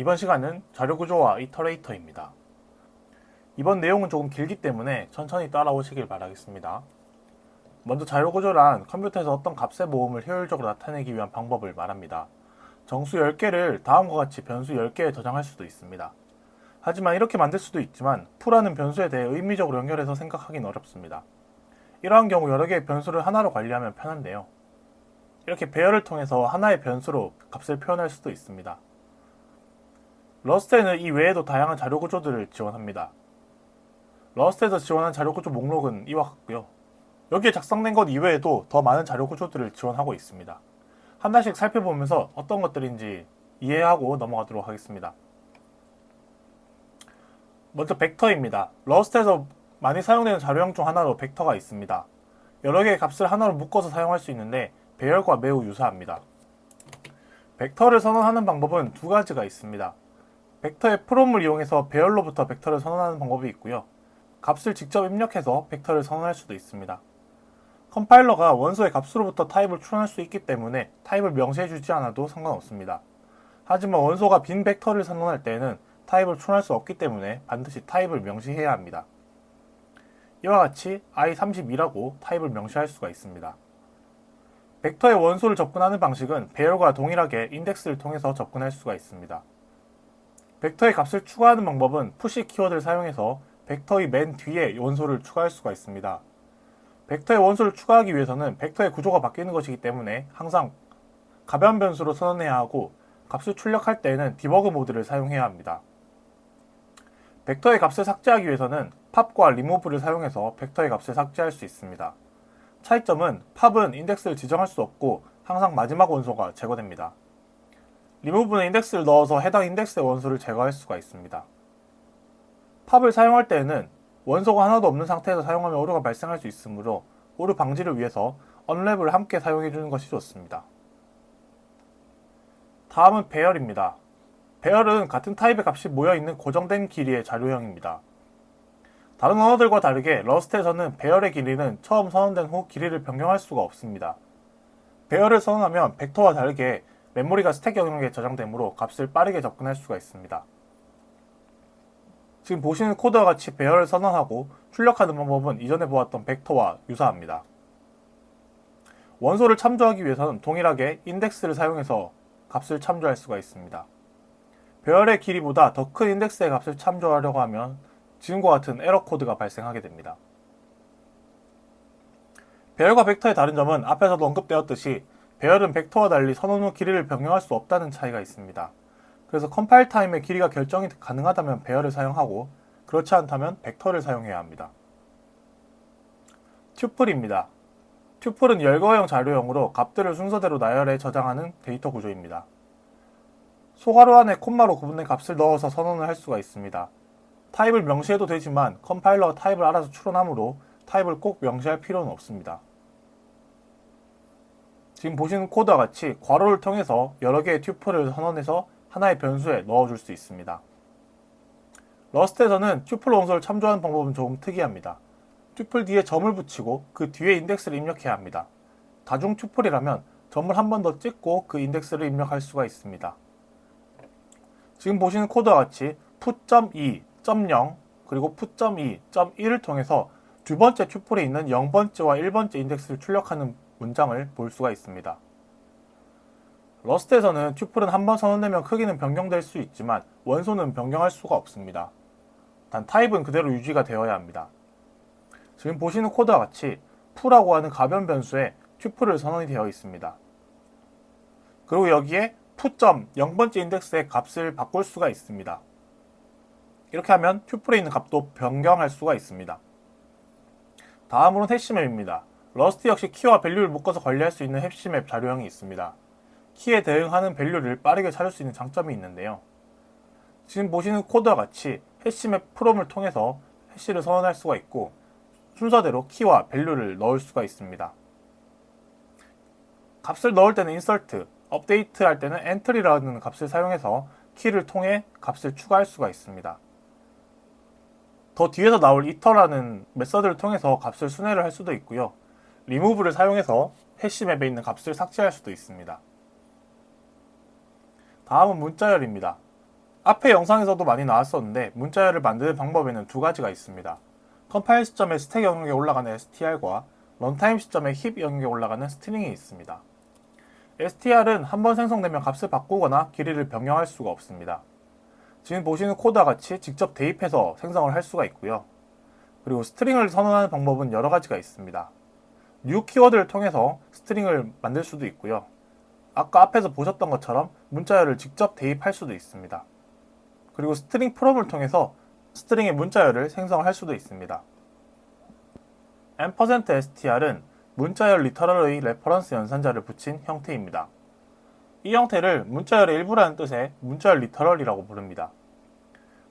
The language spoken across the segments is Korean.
이번 시간은 자료 구조와 이터레이터입니다. 이번 내용은 조금 길기 때문에 천천히 따라오시길 바라겠습니다. 먼저 자료 구조란 컴퓨터에서 어떤 값의 모음을 효율적으로 나타내기 위한 방법을 말합니다. 정수 10개를 다음과 같이 변수 10개에 저장할 수도 있습니다. 하지만 이렇게 만들 수도 있지만 풀하는 변수에 대해 의미적으로 연결해서 생각하기는 어렵습니다. 이러한 경우 여러 개의 변수를 하나로 관리하면 편한데요. 이렇게 배열을 통해서 하나의 변수로 값을 표현할 수도 있습니다. 러스트에는 이 외에도 다양한 자료 구조들을 지원합니다. 러스트에서 지원한 자료 구조 목록은 이와 같고요. 여기에 작성된 것 이외에도 더 많은 자료 구조들을 지원하고 있습니다. 하나씩 살펴보면서 어떤 것들인지 이해하고 넘어가도록 하겠습니다. 먼저 벡터입니다. 러스트에서 많이 사용되는 자료형 중 하나로 벡터가 있습니다. 여러 개의 값을 하나로 묶어서 사용할 수 있는데 배열과 매우 유사합니다. 벡터를 선언하는 방법은 두 가지가 있습니다. 벡터의 프롬을 이용해서 배열로부터 벡터를 선언하는 방법이 있고요. 값을 직접 입력해서 벡터를 선언할 수도 있습니다. 컴파일러가 원소의 값으로부터 타입을 추론할 수 있기 때문에 타입을 명시해주지 않아도 상관없습니다. 하지만 원소가 빈 벡터를 선언할 때에는 타입을 추론할 수 없기 때문에 반드시 타입을 명시해야 합니다. 이와 같이 i32라고 타입을 명시할 수가 있습니다. 벡터의 원소를 접근하는 방식은 배열과 동일하게 인덱스를 통해서 접근할 수가 있습니다. 벡터의 값을 추가하는 방법은 푸시 키워드를 사용해서 벡터의 맨 뒤에 원소를 추가할 수가 있습니다. 벡터의 원소를 추가하기 위해서는 벡터의 구조가 바뀌는 것이기 때문에 항상 가변 변수로 선언해야 하고 값을 출력할 때에는 디버그 모드를 사용해야 합니다. 벡터의 값을 삭제하기 위해서는 팝과 리무브를 사용해서 벡터의 값을 삭제할 수 있습니다. 차이점은 팝은 인덱스를 지정할 수 없고 항상 마지막 원소가 제거됩니다. 리무브는 인덱스를 넣어서 해당 인덱스의 원소를 제거할 수가 있습니다. 팝을 사용할 때에는 원소가 하나도 없는 상태에서 사용하면 오류가 발생할 수 있으므로 오류 방지를 위해서 언랩을 함께 사용해 주는 것이 좋습니다. 다음은 배열입니다. 배열은 같은 타입의 값이 모여있는 고정된 길이의 자료형입니다. 다른 언어들과 다르게 러스트에서는 배열의 길이는 처음 선언된 후 길이를 변경할 수가 없습니다. 배열을 선언하면 벡터와 다르게 메모리가 스택 영역에 저장되므로 값을 빠르게 접근할 수가 있습니다. 지금 보시는 코드와 같이 배열을 선언하고 출력하는 방법은 이전에 보았던 벡터와 유사합니다. 원소를 참조하기 위해서는 동일하게 인덱스를 사용해서 값을 참조할 수가 있습니다. 배열의 길이보다 더 큰 인덱스의 값을 참조하려고 하면 지금과 같은 에러 코드가 발생하게 됩니다. 배열과 벡터의 다른 점은 앞에서도 언급되었듯이 배열은 벡터와 달리 선언 후 길이를 변경할 수 없다는 차이가 있습니다. 그래서 컴파일 타임의 길이가 결정이 가능하다면 배열을 사용하고 그렇지 않다면 벡터를 사용해야 합니다. 튜플입니다. 튜플은 열거형 자료형으로 값들을 순서대로 나열해 저장하는 데이터 구조입니다. 소괄호 안에 콤마로 구분된 값을 넣어서 선언을 할 수가 있습니다. 타입을 명시해도 되지만 컴파일러가 타입을 알아서 추론하므로 타입을 꼭 명시할 필요는 없습니다. 지금 보시는 코드와 같이 괄호를 통해서 여러 개의 튜플을 선언해서 하나의 변수에 넣어줄 수 있습니다. 러스트에서는 튜플 원소를 참조하는 방법은 조금 특이합니다. 튜플 뒤에 점을 붙이고 그 뒤에 인덱스를 입력해야 합니다. 다중 튜플이라면 점을 한 번 더 찍고 그 인덱스를 입력할 수가 있습니다. 지금 보시는 코드와 같이 푸.2, .0 그리고 푸.2, .1을 통해서 두 번째 튜플에 있는 0번째와 1번째 인덱스를 출력하는 문장을 볼 수가 있습니다. 러스트에서는 튜플은 한 번 선언되면 크기는 변경될 수 있지만 원소는 변경할 수가 없습니다. 단 타입은 그대로 유지가 되어야 합니다. 지금 보시는 코드와 같이 푸라고 하는 가변 변수에 튜플을 선언이 되어 있습니다. 그리고 여기에 푸점 0번째 인덱스의 값을 바꿀 수가 있습니다. 이렇게 하면 튜플에 있는 값도 변경할 수가 있습니다. 다음으로는 해시맵입니다. 러스트 역시 키와 밸류를 묶어서 관리할 수 있는 해시맵 자료형이 있습니다. 키에 대응하는 밸류를 빠르게 찾을 수 있는 장점이 있는데요. 지금 보시는 코드와 같이 해시맵 프롬을 통해서 해시를 선언할 수가 있고 순서대로 키와 밸류를 넣을 수가 있습니다. 값을 넣을 때는 insert, 업데이트 할 때는 entry라는 값을 사용해서 키를 통해 값을 추가할 수가 있습니다. 더 뒤에서 나올 itera는 메서드를 통해서 값을 순회를 할 수도 있고요. Remove를 사용해서 해시 맵에 있는 값을 삭제할 수도 있습니다. 다음은 문자열입니다. 앞에 영상에서도 많이 나왔었는데 문자열을 만드는 방법에는 두 가지가 있습니다. 컴파일 시점에 스택 영역에 올라가는 str과 런타임 시점에 힙 영역에 올라가는 스트링이 있습니다. str은 한 번 생성되면 값을 바꾸거나 길이를 변경할 수가 없습니다. 지금 보시는 코드와 같이 직접 대입해서 생성을 할 수가 있고요. 그리고 스트링을 선언하는 방법은 여러 가지가 있습니다. New 키워드를 통해서 스트링을 만들 수도 있고요. 아까 앞에서 보셨던 것처럼 문자열을 직접 대입할 수도 있습니다. 그리고 스트링 프롬을 통해서 스트링의 문자열을 생성할 수도 있습니다. %str은 문자열 리터럴의 레퍼런스 연산자를 붙인 형태입니다. 이 형태를 문자열의 일부라는 뜻의 문자열 리터럴이라고 부릅니다.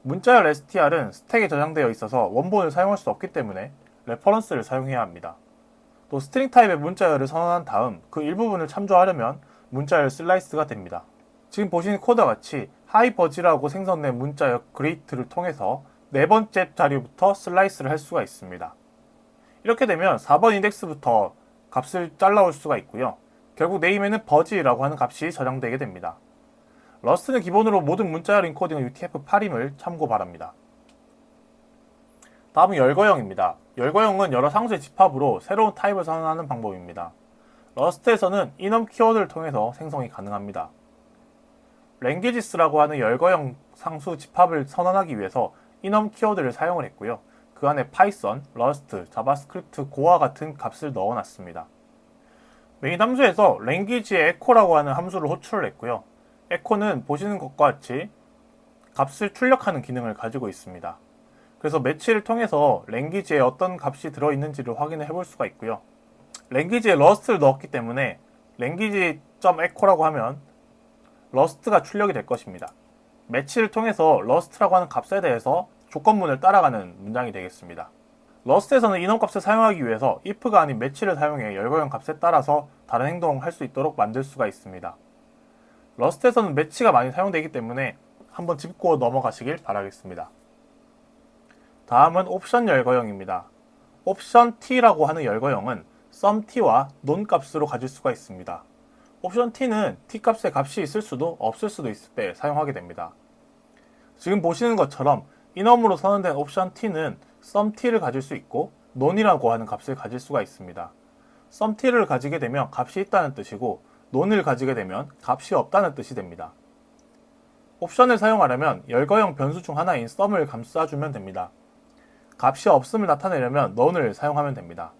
문자열 str은 스택에 저장되어 있어서 원본을 사용할 수 없기 때문에 레퍼런스를 사용해야 합니다. 또 스트링 타입의 문자열을 선언한 다음 그 일부분을 참조하려면 문자열 슬라이스가 됩니다. 지금 보시는 코드와 같이 하이버지라고 생성된 문자열 그레이트를 통해서 네 번째 자리부터 슬라이스를 할 수가 있습니다. 이렇게 되면 4번 인덱스부터 값을 잘라올 수가 있고요. 결국 네임에는 버지라고 하는 값이 저장되게 됩니다. 러스트는 기본으로 모든 문자열 인코딩은 UTF-8임을 참고 바랍니다. 다음은 열거형입니다. 열거형은 여러 상수의 집합으로 새로운 타입을 선언하는 방법입니다. 러스트에서는 이넘 키워드를 통해서 생성이 가능합니다. 랭귀지스라고 하는 열거형 상수 집합을 선언하기 위해서 이넘 키워드를 사용을 했고요. 그 안에 파이썬, 러스트, 자바스크립트, 고와 같은 값을 넣어놨습니다. 메인 함수에서 랭귀지의 에코라고 하는 함수를 호출을 했고요. 에코는 보시는 것과 같이 값을 출력하는 기능을 가지고 있습니다. 그래서 매치를 통해서 랭귀지에 어떤 값이 들어있는지를 확인을 해볼 수가 있고요. 랭귀지에 러스트를 넣었기 때문에 랭귀지.echo라고 하면 러스트가 출력이 될 것입니다. 매치를 통해서 러스트라고 하는 값에 대해서 조건문을 따라가는 문장이 되겠습니다. 러스트에서는 인원 값을 사용하기 위해서 if가 아닌 매치를 사용해 열거형 값에 따라서 다른 행동을 할 수 있도록 만들 수가 있습니다. 러스트에서는 매치가 많이 사용되기 때문에 한번 짚고 넘어가시길 바라겠습니다. 다음은 옵션 열거형입니다. 옵션 t라고 하는 열거형은 sum t와 non 값으로 가질 수가 있습니다. 옵션 t는 t 값의 값이 있을 수도 없을 수도 있을 때 사용하게 됩니다. 지금 보시는 것처럼 인엄으로 선언된 옵션 t는 sum t를 가질 수 있고 non이라고 하는 값을 가질 수가 있습니다. sum t를 가지게 되면 값이 있다는 뜻이고 non을 가지게 되면 값이 없다는 뜻이 됩니다. 옵션을 사용하려면 열거형 변수 중 하나인 sum을 감싸주면 됩니다. 값이 없음을 나타내려면 non을 사용하면 됩니다.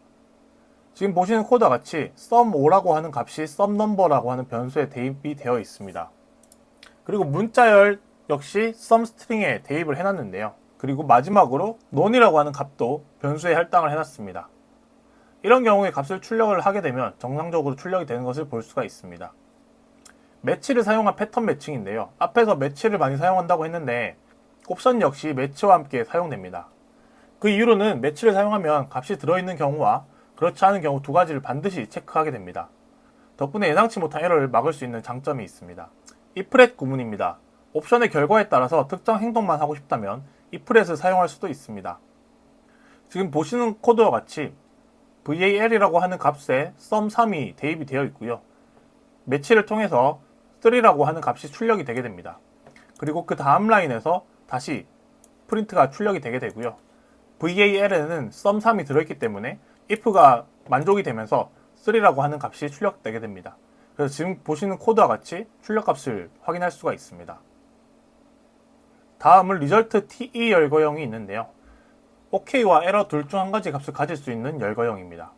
지금 보시는 코드와 같이 sum5라고 하는 값이 sumNumber라고 하는 변수에 대입이 되어 있습니다. 그리고 문자열 역시 sumString에 대입을 해놨는데요. 그리고 마지막으로 non이라고 하는 값도 변수에 할당을 해놨습니다. 이런 경우에 값을 출력을 하게 되면 정상적으로 출력이 되는 것을 볼 수가 있습니다. 매치를 사용한 패턴 매칭인데요. 앞에서 매치를 많이 사용한다고 했는데 옵션 역시 매치와 함께 사용됩니다. 그 이유로는 매치를 사용하면 값이 들어있는 경우와 그렇지 않은 경우 두 가지를 반드시 체크하게 됩니다. 덕분에 예상치 못한 에러를 막을 수 있는 장점이 있습니다. iflet 구문입니다. 옵션의 결과에 따라서 특정 행동만 하고 싶다면 iflet을 사용할 수도 있습니다. 지금 보시는 코드와 같이 val이라고 하는 값에 sum3이 대입이 되어 있고요. 매치를 통해서 3라고 하는 값이 출력이 되게 됩니다. 그리고 그 다음 라인에서 다시 프린트가 출력이 되게 되고요. Val에는 sum3이 들어있기 때문에 if가 만족이 되면서 3라고 하는 값이 출력되게 됩니다. 그래서 지금 보시는 코드와 같이 출력값을 확인할 수가 있습니다. 다음은 리절트 TE 열거형이 있는데요. OK와 에러 둘 중 한 가지 값을 가질 수 있는 열거형입니다.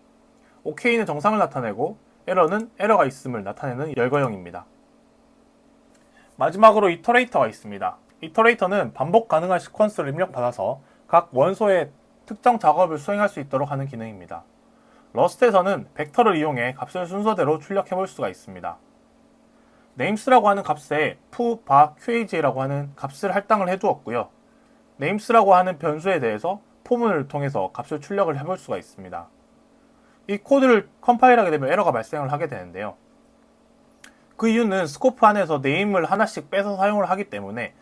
OK는 정상을 나타내고 에러는 에러가 있음을 나타내는 열거형입니다. 마지막으로 이터레이터가 있습니다. 이터레이터는 반복 가능한 시퀀스를 입력받아서 각 원소의 특정 작업을 수행할 수 있도록 하는 기능입니다. 러스트에서는 벡터를 이용해 값을 순서대로 출력해 볼 수가 있습니다. names라고 하는 값에 fu, ba, qaj라고 하는 값을 할당을 해 두었고요. names라고 하는 변수에 대해서 포문을 통해서 값을 출력을 해볼 수가 있습니다. 이 코드를 컴파일하게 되면 에러가 발생을 하게 되는데요. 그 이유는 스코프 안에서 name을 하나씩 빼서 사용을 하기 때문에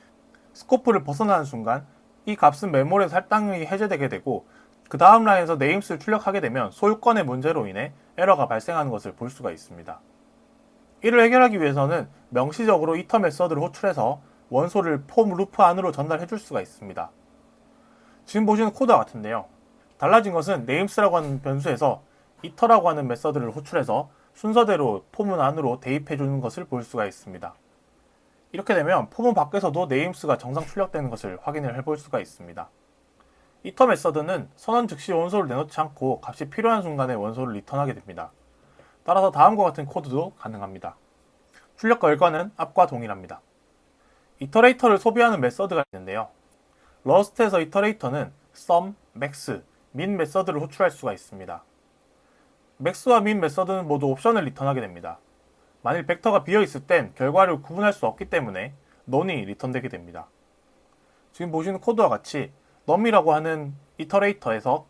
스코프를 벗어나는 순간 이 값은 메모리에서 할당이 해제되게 되고 그 다음 라인에서 names를 출력하게 되면 소유권의 문제로 인해 에러가 발생하는 것을 볼 수가 있습니다. 이를 해결하기 위해서는 명시적으로 이터 메서드를 호출해서 원소를 폼 루프 안으로 전달해 줄 수가 있습니다. 지금 보시는 코드와 같은데요. 달라진 것은 names라고 하는 변수에서 itera고 하는 메서드를 호출해서 순서대로 폼은 안으로 대입해 주는 것을 볼 수가 있습니다. 이렇게 되면 폼은 밖에서도 names가 정상 출력되는 것을 확인을 해볼 수가 있습니다. iter 메서드는 선언 즉시 원소를 내놓지 않고 값이 필요한 순간에 원소를 리턴하게 됩니다. 따라서 다음과 같은 코드도 가능합니다. 출력 결과는 앞과 동일합니다. 이터레이터를 소비하는 메서드가 있는데요. 러스트에서 이터레이터는 sum, max, min 메서드를 호출할 수가 있습니다. max와 min 메서드는 모두 옵션을 리턴하게 됩니다. 만일 벡터가 비어 있을 땐 결과를 구분할 수 없기 때문에 none이 리턴되게 됩니다. 지금 보시는 코드와 같이 num이라고 하는 이터레이터에서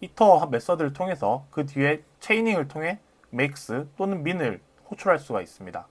iter 메서드를 통해서 그 뒤에 체이닝을 통해 makes 또는 min을 호출할 수가 있습니다.